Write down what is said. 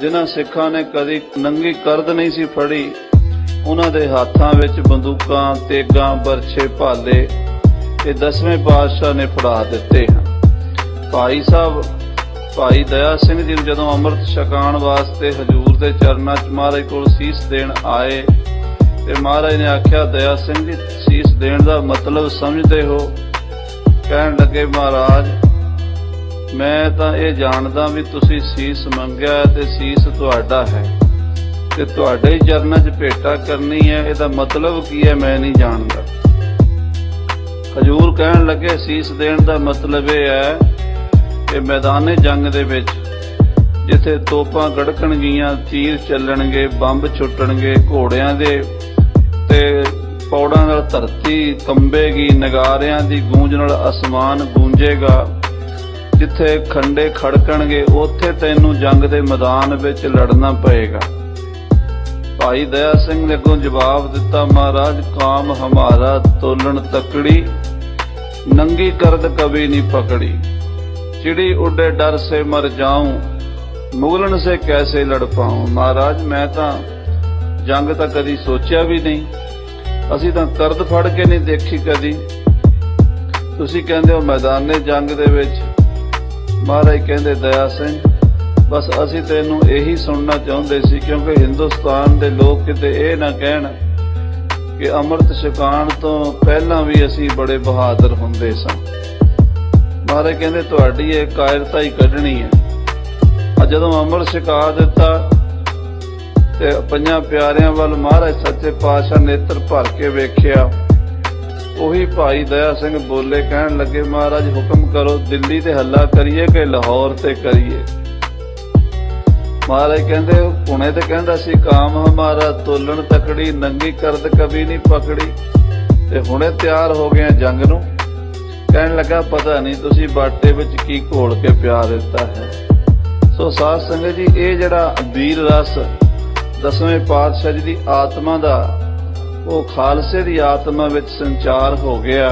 ਜਿਨ੍ਹਾਂ ਸਿੱਖਾਂ ਨੇ ਕਦੀ ਨੰਗੀ ਕਰਦ ਨਹੀਂ ਸੀ ਫੜੀ, ਉਹਨਾਂ ਦੇ ਹੱਥਾਂ ਵਿੱਚ ਬੰਦੂਕਾਂ, ਤੇਗਾਂ, ਬਰਛੇ ਭਾਲੇ ਇਹ ਦਸਵੇਂ ਪਾਤਸ਼ਾਹ ਨੇ ਫੜਾ ਦਿੱਤੇ ਹਨ। ਭਾਈ ਸਾਹਿਬ, ਭਾਈ ਦਇਆ ਸਿੰਘ ਜੀ ਜਦੋਂ ਅੰਮ੍ਰਿਤ ਛਕਾਉਣ ਵਾਸਤੇ ਹਜੂਰ ਦੇ ਚਰਨਾਂ 'ਚ ਮਹਾਰਾਜ ਕੋਲ ਸੀਸ ਦੇਣ ਆਏ, ਤੇ ਮਹਾਰਾਜ ਨੇ ਆਖਿਆ, ਦਇਆ ਸਿੰਘ ਜੀ, ਸੀਸ ਦੇਣ ਦਾ ਮਤਲਬ ਸਮਝਦੇ ਹੋ? ਕਹਿਣ ਲੱਗੇ, ਮਹਾਰਾਜ ਮੈਂ ਤਾਂ ਇਹ ਜਾਣਦਾ ਵੀ ਤੁਸੀਂ ਸੀਸ ਮੰਗਿਆ ਤੇ ਸੀਸ ਤੁਹਾਡਾ ਹੈ। ਤੇ ਤੁਹਾਡੇ ਹੀ ਚਰਨਾਂ 'ਚ ਭੇਟਾ ਕਰਨੀ ਹੈ, ਇਹਦਾ ਮਤਲਬ ਕੀ ਹੈ ਮੈਂ ਨਹੀਂ ਜਾਣਦਾ। ਹਜੂਰ ਕਹਿਣ ਲੱਗੇ, ਸੀਸ ਦੇਣ ਦਾ ਮਤਲਬ ਇਹ ਹੈ ਕਿ ਮੈਦਾਨੇ ਜੰਗ ਦੇ ਵਿੱਚ ਜਿੱਥੇ ਤੋਪਾਂ ਗੜਕਣਗੀਆਂ, ਤੀਰ ਚੱਲਣਗੇ, ਬੰਬ ਛੁੱਟਣਗੇ, ਘੋੜਿਆਂ ਦੇ ਤੇ ਪੌੜਾਂ ਨਾਲ ਧਰਤੀ ਕੰਬੇਗੀ, ਨਗਾਰਿਆਂ ਦੀ ਗੂੰਜ ਨਾਲ ਅਸਮਾਨ ਗੂੰਜੇਗਾ। ਜਿੱਥੇ ਖੰਡੇ ਖੜਕਣਗੇ, ਉੱਥੇ ਤੈਨੂੰ ਜੰਗ ਦੇ ਮੈਦਾਨ ਵਿੱਚ ਲੜਨਾ ਪਏਗਾ। ਭਾਈ ਦਇਆ ਸਿੰਘ ਨੇ ਅੱਗੋਂ ਜਵਾਬ ਦਿੱਤਾ, ਮਹਾਰਾਜ, ਕਾਮ ਹਮਾਰਾ ਤੋਲਣ ਤਕੜੀ, ਨੰਗੀ ਕਰਦ ਕਬੀ ਨਹੀਂ ਪਕੜੀ। ਚਿੜੀ ਉੱਡੇ ਡਰ ਸੇ ਮਰ ਜਾਉਂ ਮੁਗਲਨ ਸੇ ਕੈਸੇ ਲੜ ਪਾਉਂ ਮਹਾਰਾਜ, ਮੈਂ ਤਾਂ ਜੰਗ ਤਾਂ ਕਦੀ ਸੋਚਿਆ ਵੀ ਨਹੀਂ। ਅਸੀਂ ਤਾਂ ਕਰਦ ਫੜ ਕੇ ਨਹੀਂ ਦੇਖੀ ਕਦੀ। ਤੁਸੀਂ ਕਹਿੰਦੇ ਹੋ ਮੈਦਾਨੇ ਜੰਗ ਦੇ ਵਿੱਚ ਮਹਾਰਾਜ ਕਹਿੰਦੇ, ਦਇਆ ਸਿੰਘ, ਬਸ ਅਸੀਂ ਤੈਨੂੰ ਇਹੀ ਸੁਣਨਾ ਚਾਹੁੰਦੇ ਸੀ ਕਿਉਂਕਿ ਹਿੰਦੁਸਤਾਨ ਦੇ ਲੋਕ ਕਿਤੇ ਇਹ ਨਾ ਕਹਿਣ ਕਿ ਅੰਮ੍ਰਿਤ ਛਕਾਣ ਤੋਂ ਪਹਿਲਾਂ ਵੀ ਅਸੀਂ ਬੜੇ ਬਹਾਦਰ ਹੁੰਦੇ ਸਾਂ। ਮਹਾਰਾਜ ਕਹਿੰਦੇ, ਤੁਹਾਡੀ ਇਹ ਕਾਇਰਤਾ ਹੀ ਕੱਢਣੀ ਹੈ। ਆ ਜਦੋਂ ਅੰਮ੍ਰਿਤ ਛਕਾ ਦਿੱਤਾ ਤੇ ਪੰਜਾਂ ਪਿਆਰਿਆਂ ਵੱਲ ਮਹਾਰਾਜ ਸੱਚੇ ਪਾਤਸ਼ਾਹ ਨੇਤਰ ਭਰ ਕੇ ਵੇਖਿਆ ਉਹੀ ਭਾਈ ਦਇਆ ਸਿੰਘ ਬੋਲੇ ਕਹਿਣ ਲੱਗੇ, ਮਹਾਰਾਜ, ਹੁਕਮ ਕਰੋ, ਦਿੱਲੀ ਤੇ ਹੱਲਾ ਕਰੀਏ ਕਿ ਲਾਹੌਰ ਤੇ ਕਰੀਏ? ਮਹਾਰਾਜ ਕਹਿੰਦੇ ਪੁਣੇ ਤੇ ਕਹਿੰਦਾ ਸੀ, ਕਾਮ ਹਮਾਰਾ ਤੋਲਣ ਤਕੜੀ, ਨੰਗੀ ਕਰਦ ਕभी ਨਹੀਂ ਪਕੜੀ। ਤੇ ਹੁਣੇ ਤਿਆਰ ਹੋ ਗਏ ਜੰਗ ਨੂੰ। ਕਹਿਣ ਲੱਗਾ, ਪਤਾ ਨਹੀਂ ਤੁਸੀਂ ਬਾਟੇ ਵਿੱਚ ਕੀ ਘੋਲ ਕੇ ਪਿਆ ਦਿੱਤਾ ਹੈ? ਸੋ ਸਾਧ ਸੰਗਤ ਜੀ, ਇਹ ਜਿਹੜਾ ਵੀਰ ਰਸ ਦਸਵੇਂ ਪਾਤਸ਼ਾਹ ਜੀ ਦੀ ਆਤਮਾ ਦਾ ਉਹ ਖਾਲਸੇ ਦੀ ਆਤਮਾ ਵਿੱਚ ਸੰਚਾਰ ਹੋ ਗਿਆ।